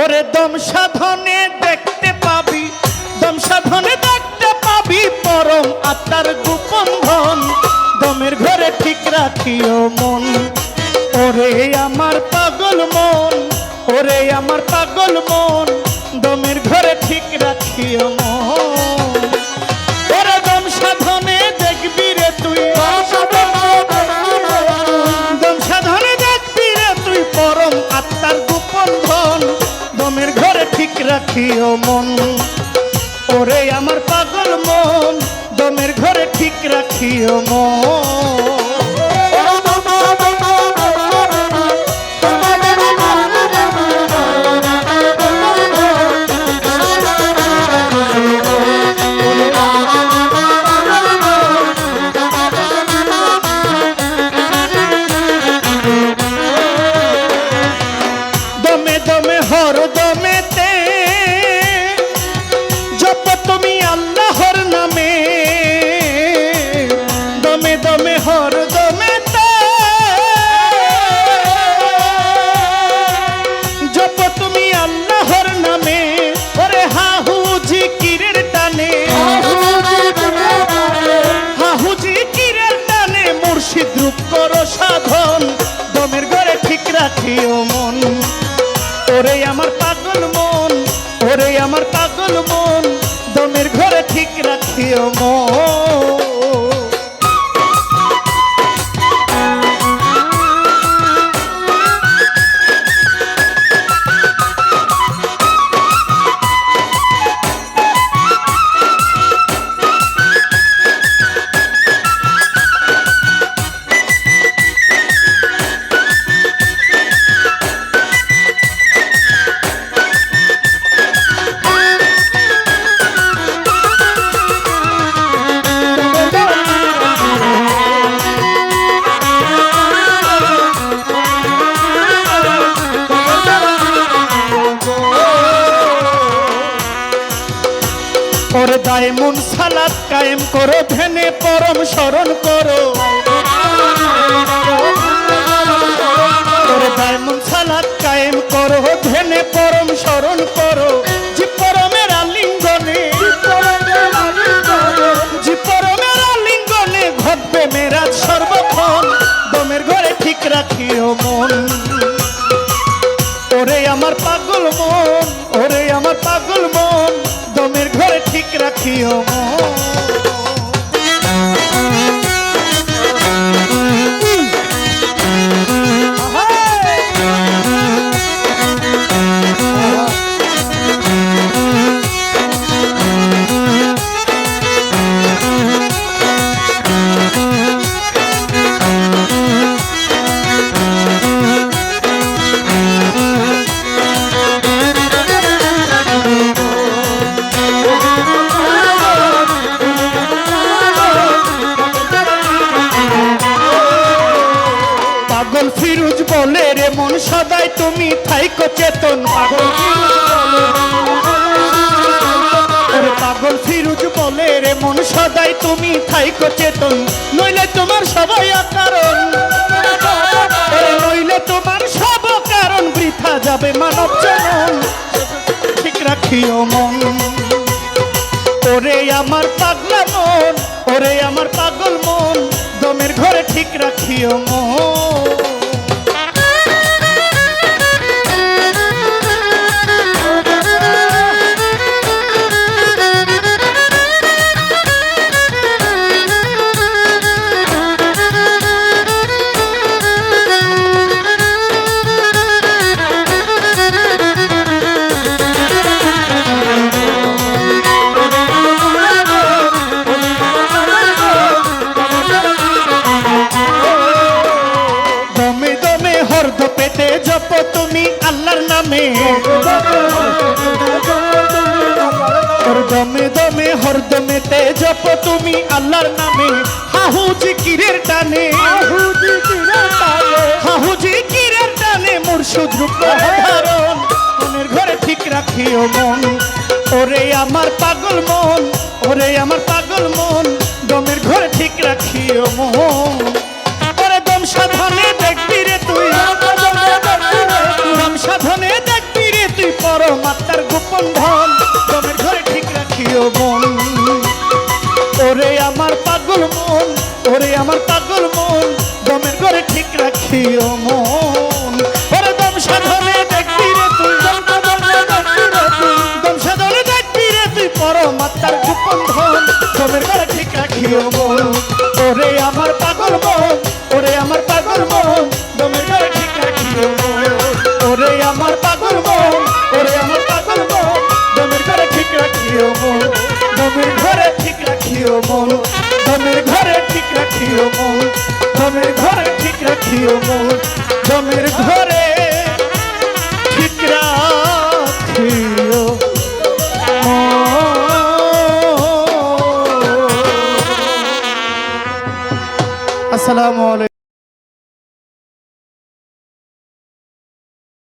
ওরে দম সাধনে দেখতে পাবি, দম সাধনে দেখতে পাবি পরম আত্মার গোপন ধন। দমের ঘরে ঠিক রাখিও মন। ওরে আমার পাগল মন, ওরে আমার পাগল মন। দমের ঘরে ঠিক রাখিও মন। রাখিও মন ওরে আমার পাগল মন ওরে আমার পাগল মন দমের ঘরে ঠিক রাখিও মন। দায়মুন সালাত কায়েম করো ধ্যানে পরম স্মরণ করো। দায়মুন সালাত কায়েম করো ধ্যানে পরম স্মরণ করো ফিরুজ রে মন সদাই তুমি থাইকো চেতন পাগল। পাগল ফিরুজ বলে রে, মন সদাই তুমি থাইকো চেতন। নইলে তোমার সবাই কারণ নইলে তোমার সব কারণ বৃথা যাবে মানব জনম ঠিক রাখিও মন। ওরে আমার পাগলা মন, ওরে আমার পাগল মন, দমের ঘরে ঠিক রাখিও মন। আল্লাহর নামে। দমে দমে হর্দ মেতে জপ তুমি আল্লাহর নামে। হাহু জিকিরের টানে। হাহু জিকিরের টানে। মুর্শিদ রূপ ধারণ মনের ঘরে ঠিক রাখিও মন। ওরে আমার পাগল মন ওরে আমার পাগল মন। দমের ঘরে ঠিক রাখিও মন। মাত্রার গোপন ধন তোমার ঘরে ঠিক রাখিও মন। ওরে আমার পাগল মন, ওরে আমার পাগল মন দমের ঘরে ঠিক রাখিও মন। দমের ঘরে ঠিক রাখিও মন দমের ঘরে ঠিক রাখিও মন দমের ঘরে ঠিক রাখিও আসসালামু আলাইকুম।